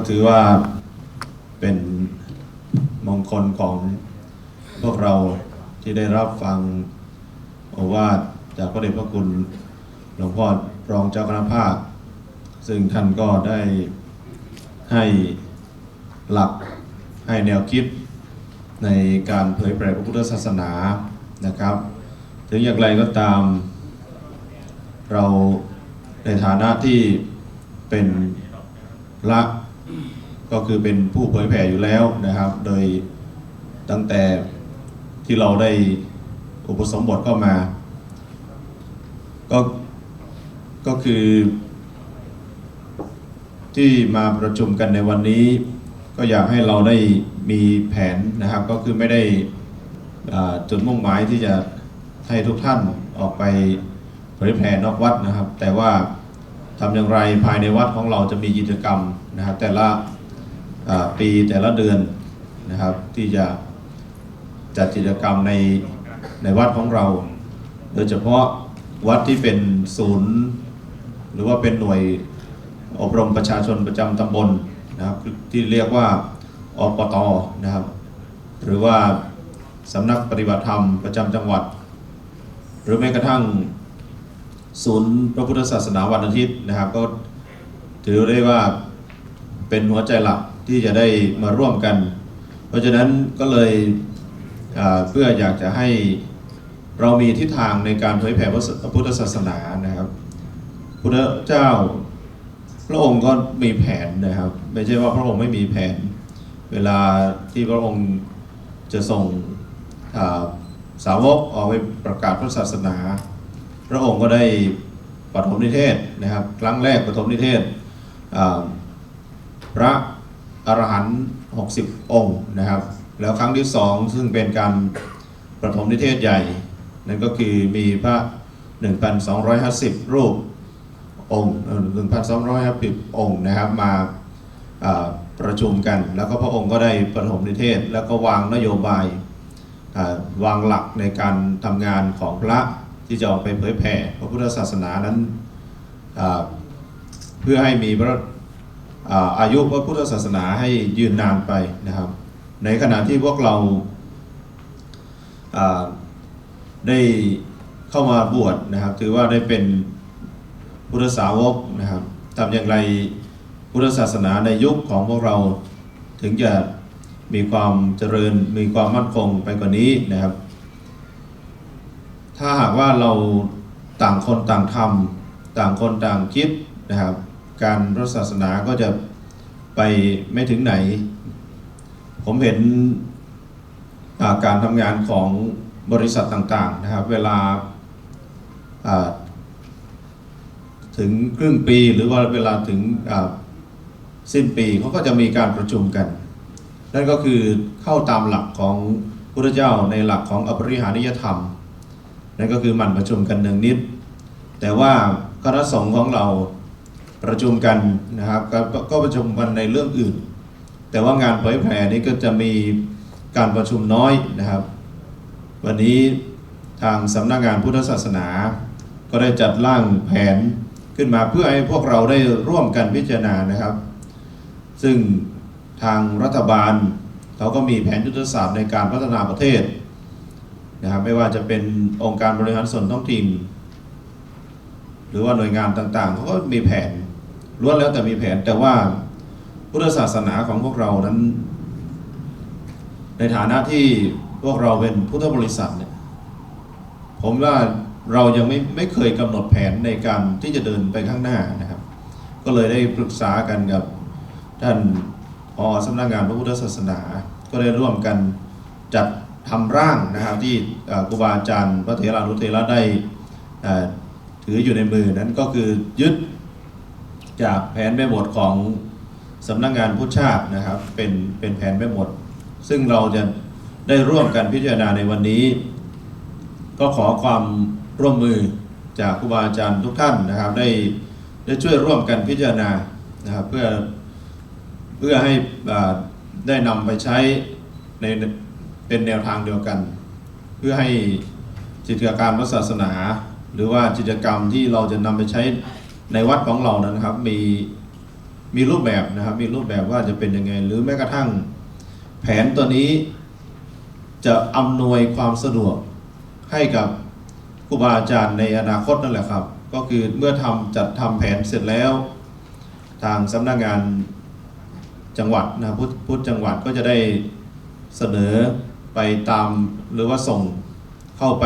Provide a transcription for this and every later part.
ก็ถือว่าเป็นมงคลของพวกเราที่ได้รับฟังโอวาทจากพระเดชพระคุณหลวงพ่อรองเจ้าคณะภาค ซึ่งท่านก็ได้ให้หลักให้แนวคิดในการเผยแผ่พระพุทธศาสนานะครับ ถึงอย่างไรก็ตาม เราในฐานะที่เป็นพระ ก็คือเป็นผู้เผยแผ่อยู่แล้วนะครับ โดยตั้งแต่ที่เราได้อุปสมบทเข้ามา ก็ก็คือที่มาประชุมกันในวันนี้ ก็อยากให้เราได้มีแผนนะครับ ก็คือไม่ได้จุดมุ่งหมายที่จะให้ทุกท่านออกไปเผยแผ่นอกวัดนะครับ แต่ว่าทำอย่างไรภายในวัดของเราจะมีกิจกรรมนะครับ แต่ละ ปีแต่ละเดือนนะครับ ที่จะจัดกิจกรรมในในวัดของเรา โดยเฉพาะวัดที่เป็นศูนย์ หรือว่าเป็นหน่วยอบรมประชาชนประจำตำบลนะครับที่เรียกว่าอปตนะครับ หรือว่าสำนักปฏิบัติธรรมประจำจังหวัด หรือแม้กระทั่งศูนย์พระพุทธศาสนาวันอาทิตย์นะครับ ก็ถือได้ว่าเป็นหัวใจหลัก ที่จะได้มาร่วมกัน เพราะฉะนั้นก็เลยเพื่ออยากจะให้เรามีทิศทางในการเผยแผ่พระพุทธศาสนานะครับพระเจ้าพระองค์ก็มีแผนนะครับ ไม่ใช่ว่าพระองค์ไม่มีแผน เวลาที่พระองค์จะส่งาสาวกออกไปประกาศพระศาสนา พระองค์ก็ได้ปฐมนิเทศนะครับ ครั้งแรกปฐมนิเทศพระ อรหันต์60 องค์นะครับ แล้วครั้งที่สองซึ่งเป็นการปฐมนิเทศใหญ่ นั่นก็คือมีพระ 1,250 รูปองค์เอ่อ1,250 องค์นะครับมาประชุมกัน แล้วก็พระองค์ก็ได้ปฐมนิเทศ แล้วก็วางนโยบายวางหลักในการทำงานของพระที่จะออกไปเผยแผ่พระพุทธศาสนานั้นเพื่อให้มีพระ อายุพระพุทธศาสนาให้ยืนนานไปนะครับ ในขณะที่พวกเราาได้เข้ามาบวชนะครับ ถือว่าได้เป็นพุทธสาวกนะครับทำอย่างไรพุทธศาสนาในยุคของพวกเราถึงจะมีความเจริญมีความมั่นคงไปกว่านี้นะครับ ถ้าหากว่าเราต่างคนต่างทำต่างคนต่างคิดนะครับ การพระศาสนาก็จะไปไม่ถึงไหน ผมเห็นาการทำงานของบริษัทต่างๆนะครับ เวลาถึงครึ่งปีหรือว่าเวลาถึงสิ้นปีเขาก็จะมีการประชุมกัน นั่นก็คือเข้าตามหลักของพุทธเจ้าในหลักของอปริหานิยธรรม นั่นก็คือหมันประชุมกันเนืองนิด แต่ว่าคณะสงฆ์ของเรา ประชุมกันนะครับก็ก็ประชุมกันในเรื่องอื่น แต่ว่างานเผยแผ่นี้ก็จะมีการประชุมน้อยนะครับ วันนี้ทางสำนักงานพุทธศาสนา ก็ได้จัดร่างแผนขึ้นมาเพื่อให้พวกเราได้ร่วมกันพิจารณานะครับ ซึ่งทางรัฐบาลเขาก็มีแผนยุทธศาสตร์ในการพัฒนาประเทศนะครับไม่ว่าจะเป็นองค์การบริหารส่วนท้องถิ่นหรือว่าหน่วยงานต่างๆเขาก็มีแผน ล้วนแล้วแต่มีแผนแต่ว่าพุทธศาสนาของพวกเรานั้น ในฐานะที่พวกเราเป็นพุทธบริษัทเนี่ยผมว่าเรายังไม่ไม่เคยกำหนดแผนในการที่จะเดินไปข้างหน้านะครับ ก็เลยได้ปรึกษากันกับท่านพอสำนักงานพระพุทธศาสนา ก็ได้ร่วมกันจัดทำร่างนะครับที่ครูบาอาจารย์พระเถรานุเถระได้ถืออยู่ในมือนั้นก็คือยึด จากแผนแม่บทของสำนักงานพุทธชาตินะครับ เป็นเป็นแผนแม่บทซึ่งเราจะได้ร่วมกันพิจารณาในวันนี้ ก็ขอความร่วมมือจากครูบาอาจารย์ทุกท่านนะครับ ได้ได้ช่วยร่วมกันพิจารณานะครับเพื่อเพื่อให้ได้นำไปใช้ในเป็นแนวทางเดียวกัน เพื่อให้กิจกรระศาสนา หรือว่ากิจกรรมที่เราจะนำไปใช้ ในวัดของเรานั้นนะครับมีมีรูปแบบนะครับ มีรูปแบบว่าจะเป็นยังไง หรือแม้กระทั่งแผนตัวนี้จะอำนวยความสะดวกให้กับครูบาอาจารย์ในอนาคตนั่นแหละครับ ก็คือเมื่อทำจัดทำแผนเสร็จแล้ว ทางสำนักงานจังหวัดนะพุทธพุทธจังหวัดก็จะได้เสนอไปตามหรือว่าส่งเข้าไป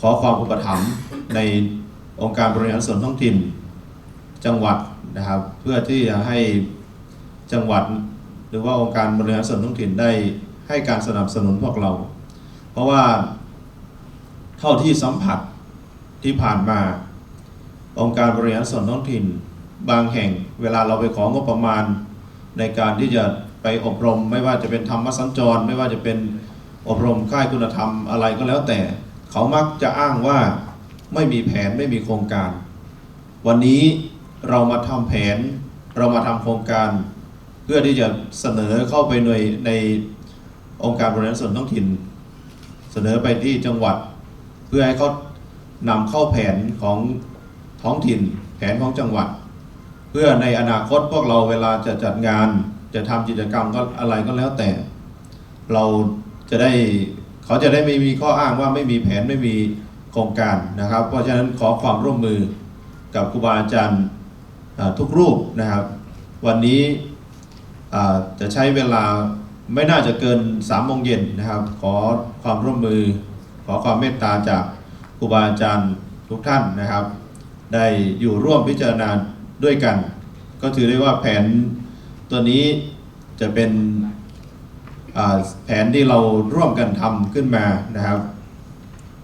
ขอความอุปถัมภ์ใน องค์การบริหารส่วนท้องถิ่นจังหวัดนะครับ เพื่อที่จะให้จังหวัด หรือว่าองค์การบริหารส่วนท้องถิ่นได้ให้การสนับสนุนพวกเรา เพราะว่าเท่าที่สัมผัสที่ผ่านมา องค์การบริหารส่วนท้องถิ่น บางแห่งเวลาเราไปของงบประมาณ ในการที่จะไปอบรม ไม่ว่าจะเป็นธรรมสัญจร ไม่ว่าจะเป็นอบรมค่ายคุณธรรมอะไรก็แล้วแต่ เขามักจะอ้างว่า ไม่มีแผนไม่มีโครงการ วันนี้เรามาทำแผน เรามาทำโครงการ เพื่อที่จะเสนอเข้าไปในในองค์การบริหารส่วนท้องถิ่น เสนอไปที่จังหวัด เพื่อให้เขานำเข้าแผนของท้องถิ่น แผนของจังหวัด เพื่อในอนาคตพวกเราเวลาจะจัดงาน จะทำกิจกรรมก็อะไรก็แล้วแต่ เราจะได้เขาจะได้ไม่มีข้ออ้างว่าไม่มีแผนไม่มี โครงการนะครับ เพราะฉะนั้นขอความร่วมมือกับครูบาอาจารย์ทุกรูปนะครับ วันนี้จะใช้เวลาไม่น่าจะเกิน3ามโมงเย็นนะครับ ขอความร่วมมือ ขอความเมตตาจากครูบาอาจารย์ทุกท่านนะครับ ได้อยู่ร่วมพิจารณาด้วยกัน ก็ถือได้ว่าแผนตัวนี้จะเป็นแผนที่เราร่วมกันทำขึ้นมานะครับ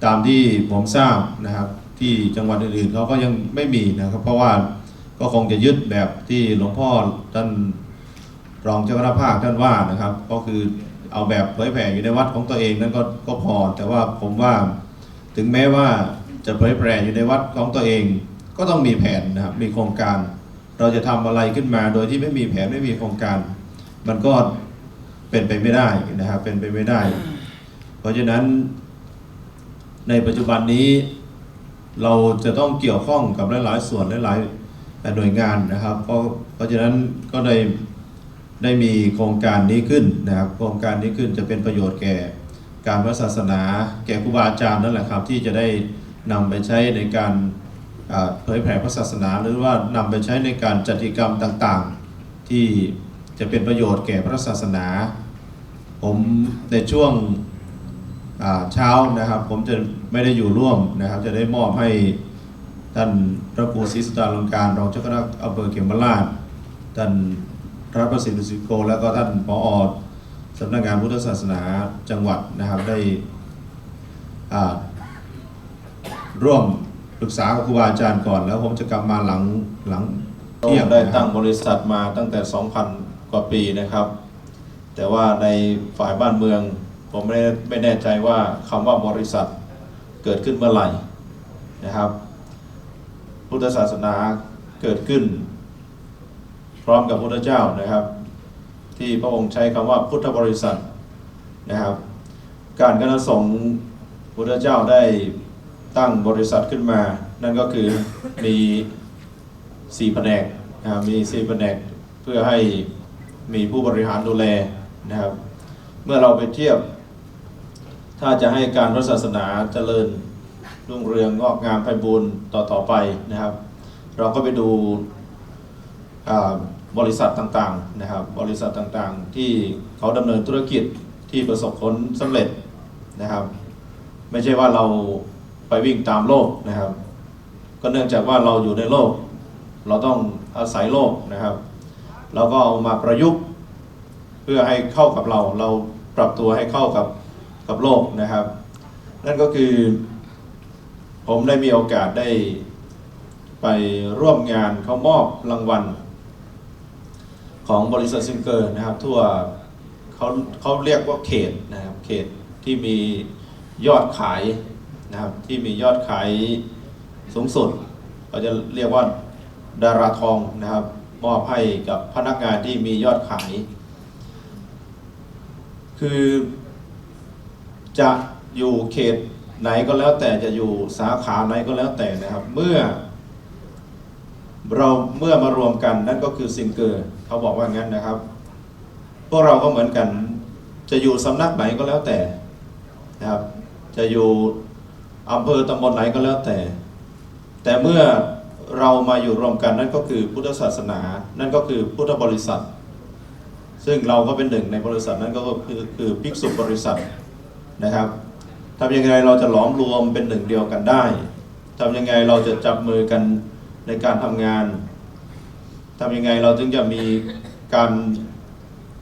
ตามที่ผมทราบนะครับที่จังหวัดอื่นๆเขาก็ยังไม่มีนะครับ เพราะว่าก็คงจะยึดแบบที่หลวงพ่อท่านรองเจ้าคณะภาคท่านว่านะครับ ก็คือเอาแบบเผยแผ่อยู่ในวัดของตัวเองนั่นก็ก็พอ แต่ว่าผมว่าถึงแม้ว่าจะเผยแผ่อยู่ในวัดของตัวเอง ก็ต้องมีแผนนะครับมีโครงการ เราจะทำอะไรขึ้นมาโดยที่ไม่มีแผนไม่มีโครงการ มันก็เป็นไปไม่ได้นะครับเป็นไปไม่ได้ เพราะฉะนั้น ในปัจจุบันนี้เราจะต้องเกี่ยวข้องกับหลายๆส่วนหลายๆหน่วยงานนะครับ เพราะเพราะฉะนั้นก็ได้ได้มีโครงการนี้ขึ้นนะครับ โครงการนี้ขึ้นจะเป็นประโยชน์แก่การพระศาสนา แก่ครูบาอาจารย์นั่นแหละครับ ที่จะได้นำไปใช้ในการเผยแผ่พระศาสนา หรือว่านำไปใช้ในการจัดกิจกรรมต่างๆ ที่จะเป็นประโยชน์แก่พระศาสนา ผมในช่วง เช้านะครับ ผมจะไม่ได้อยู่ร่วมนะครับ จะได้มอบให้ท่านพระครูศรีสุตาลงการรองเจ้าคณะอำเภอเขมราชท่านพระประสิทธิ์สิโก แล้วก็ท่านผออสำนักงานพุทธศาสนาจังหวัดนะครับได้ร่วมปรึกษากับครูบาอาจารย์ก่อน แล้วผมจะกลับมาหลังหลังเที่ยงได้ตั้งบริษัทมาตั้งแต่ 2,000 กว่าปีนะครับ แต่ว่าในฝ่ายบ้านเมือง ผมไม่ไม่แน่ใจว่าคำว่าบริษัทเกิดขึ้นเมื่อไหร่นะครับ พุทธศาสนาเกิดขึ้น พร้อมกับพระพุทธเจ้านะครับ ที่พระองค์ใช้คำว่าพุทธบริษัทนะครับ การคณะสงฆ์พุทธเจ้าได้ตั้งบริษัทขึ้นมา นั่นก็คือมีสี่แผนกนะครับมีสี่แผนกเพื่อให้มีผู้บริหารดูแลนะครับ เมื่อเราไปเทียบ ถ้าจะให้การพระศาสนาเจริญรุ่งเรืองงอกงามไพบูรณ์ต่อต่อไปนะครับ เราก็ไปดูบริษัทต่างๆนะครับ บริษัทต่างๆ ที่เขาดำเนินธุรกิจที่ประสบผลสำเร็จนะครับ ไม่ใช่ว่าเราไปวิ่งตามโลกนะครับ ก็เนื่องจากว่าเราอยู่ในโลก เราต้องอาศัยโลกนะครับ เราก็เอามาประยุกต์เพื่อให้เข้ากับเรา เราปรับตัวให้เข้ากับ กับโลกนะครับ นั่นก็คือ ผมได้มีโอกาสได้ไปร่วมงานเขามอบรางวัล ของบริษัทซิงเกอร์นะครับ ทั่วเขาเขาเรียกว่าเขตนะครับ เขตที่มียอดขายนะครับ ที่มียอดขายสูงสุดเราจะเรียกว่าดาราทองนะครับ มอบให้กับพนักงานที่มียอดขาย คือ จะอยู่เขตไหนก็แล้วแต่จะอยู่สาขาไหนก็แล้วแต่นะครับ เมื่อ เราเมื่อมารวมกันนั่นก็คือซิงเกอร์เขาบอกว่างั้นนะครับ พวกเราก็เหมือนกัน จะอยู่สำนักไหนก็แล้วแต่นะครับ จะอยู่อำเภอตำบลไหนก็แล้วแต่ แต่เมื่อเรามาอยู่รวมกันนั่นก็คือพุทธศาสนา นั่นก็คือพุทธบริษัท ซึ่งเราก็เป็นหนึ่งในบริษัทนั่นก็คือคือภิกษุบริษัท นะครับทำยังไงเราจะหลอมรวมเป็นหนึ่งเดียวกันได้ทำยังไงเราจะจับมือกันในการทำงานทำยังไงเราถึงจะมีการ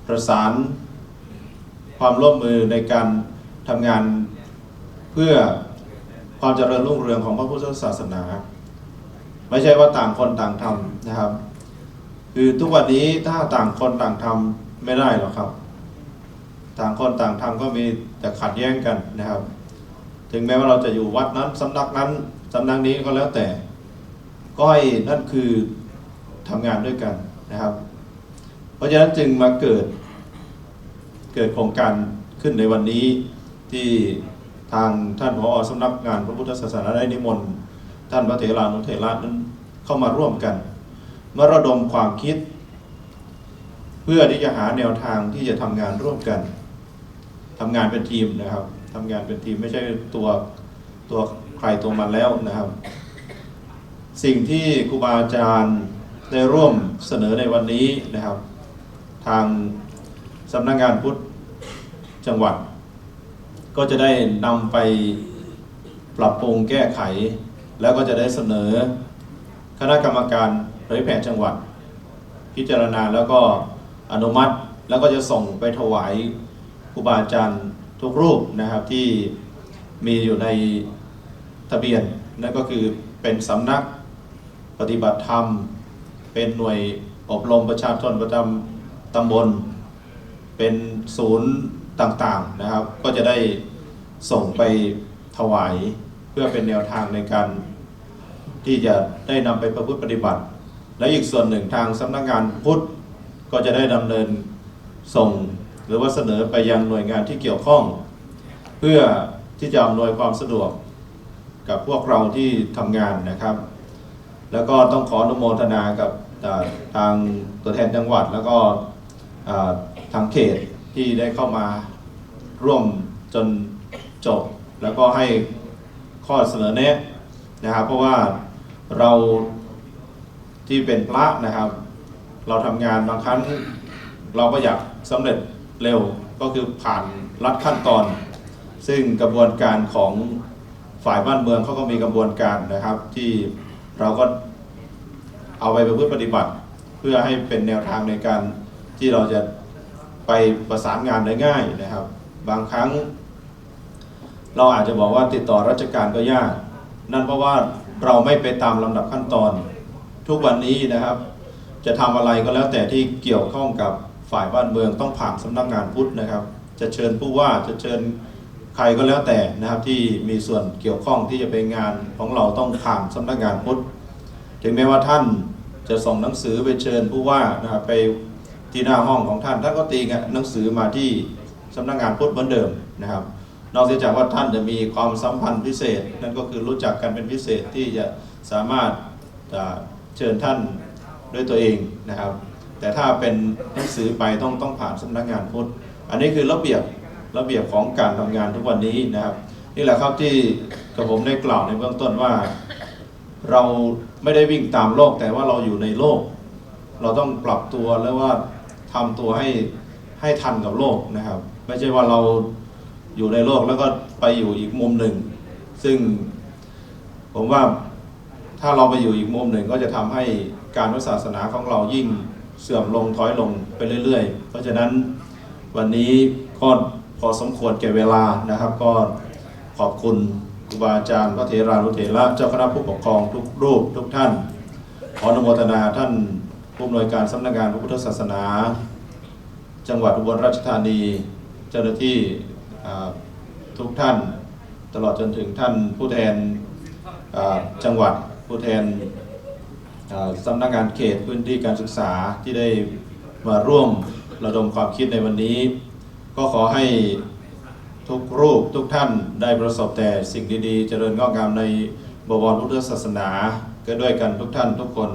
ประสานความร่วมมือในการทำงานเพื่อความเจริญรุ่งเรืองของพระพุทธศาสนา ไม่ใช่ว่าต่างคนต่างทำนะครับ คือทุกวันนี้ถ้าต่างคนต่างทำไม่ได้หรอกครับ ต่างคนต่างทำก็มีแต่ขัดแย้งกันนะครับ ถึงแม้ว่าเราจะอยู่วัดนั้นสำนักนั้นสำนักนี้ก็แล้วแต่ก็ให้นั่นคือทำงานด้วยกันนะครับ เพราะฉะนั้นจึงมาเกิดเกิดโครงการขึ้นในวันนี้ที่ทางท่านผอสำนักงานพระพุทธศาสนาได้นิมนต์ท่านพระเถรานุเถระนั้นเข้ามาร่วมกันมาระดมความคิด เพื่อที่จะหาแนวทางที่จะทำงานร่วมกัน ทำงานเป็นทีมนะครับทำงานเป็นทีมไม่ใช่ตัวตัวใครตัวมันแล้วนะครับ สิ่งที่ครูบาอาจารย์ได้ร่วมเสนอในวันนี้นะครับ ทางสำนักงานพุทธจังหวัด ก็จะได้นำไปปรับปรุงแก้ไข แล้วก็จะได้เสนอคณะกรรมการเผยแผ่จังหวัด พิจารณาแล้วก็อนุมัติแล้วก็จะส่งไปถวาย รูบาอาจารย์ทุกรูปนะครับที่มีอยู่ในทะเบียนนั่นก็คือเป็นสำนักปฏิบัติธรรม เป็นหน่วยอบรมประชาชนประจำตำบล เป็นศูนย์ต่างๆนะครับ ก็จะได้ส่งไปถวายเพื่อเป็นแนวทางในการที่จะได้นำไปประพฤติปฏิบัติ และอีกส่วนหนึ่งทางสำนักงานพุทธก็จะได้ดำเนินส่ง หรือว่าเสนอไปยังหน่วยงานที่เกี่ยวข้อง เพื่อที่จะอำนวยความสะดวกกับพวกเราที่ทำงานนะครับ แล้วก็ต้องขออนุโมทนากับทางตัวแทนจังหวัด แล้วก็ทางเขตที่ได้เข้ามาร่วมจนจบ แล้วก็ให้ข้อเสนอแนะนะครับ เพราะว่าเราที่เป็นพระนะครับ เราทำงานบางครั้งเราก็อยากสำเร็จ เร็วก็คือผ่านรัดขั้นตอน ซึ่งกระบวนการของฝ่ายบ้านเมืองเขาก็มีกระบวนการนะครับ ที่เราก็เอาไปประพฤติปฏิบัติ เพื่อให้เป็นแนวทางในการที่เราจะไปประสานงานได้ง่ายนะครับ บางครั้ง เราอาจจะบอกว่าติดต่อราชการก็ยาก นั่นเพราะว่าเราไม่ไปตามลำดับขั้นตอน ทุกวันนี้นะครับ จะทำอะไรก็แล้วแต่ที่เกี่ยวข้องกับ ฝ่ายบ้านเมืองต้องผ่านสำนักงานพุทธนะครับ จะเชิญผู้ว่าจะเชิญใครก็แล้วแต่นะครับที่มีส่วนเกี่ยวข้องที่จะไปงานของเราต้องผ่านสำนักงานพุทธถึงแม้ว่าท่านจะส่งหนังสือไปเชิญผู้ว่านะครับไปที่หน้าห้องของท่านท่านก็ตีหนังสือมาที่สำนักงานพุทธเหมือนเดิมนะครับ นอกเสียจากว่าท่านจะมีความสัมพันธ์พิเศษ นั่นก็คือรู้จักกันเป็นพิเศษที่จะสามารถจะเชิญท่านด้วยตัวเองนะครับ แต่ถ้าเป็นหนังสือไปต้องต้องผ่านสำนักงานพุทธ อันนี้คือระเบียบระเบียบของการทำงานทุกวันนี้นะครับ นี่แหละครับที่กระผมได้กล่าวในเบื้องต้นว่า เราไม่ได้วิ่งตามโลกแต่ว่าเราอยู่ในโลก เราต้องปรับตัวแล้วว่าทำตัวให้ให้ทันกับโลกนะครับ ไม่ใช่ว่าเราอยู่ในโลกแล้วก็ไปอยู่อีกมุมหนึ่ง ซึ่งผมว่าถ้าเราไปอยู่อีกมุมหนึ่งก็จะทำให้การพุทธศาสนาของเรายิ่ง เสื่อมลงถอยลงไปเรื่อย ๆ เพราะฉะนั้นวันนี้ก็พอสมควรแก่เวลานะครับ ก็ขอบคุณครูบาอาจารย์พระเถรานุเถระเจ้าคณะผู้ปกครองทุกรูปทุกท่าน ขออนุโมทนาท่านผู้อำนวยการสำนักงานพระพุทธศาสนา จังหวัดอุบลราชธานี เจ้าหน้าที่ทุกท่าน ตลอดจนถึงท่านผู้แทนจังหวัดผู้แทน สำนักงานเขตพื้นที่การศึกษาที่ได้มาร่วมระดมความคิดในวันนี้ ก็ขอให้ทุกรูปทุกท่านได้ประสบแต่สิ่งดีๆ เจริญงอกงามในบวรพุทธศาสนาก็ด้วยกันทุกท่านทุกคน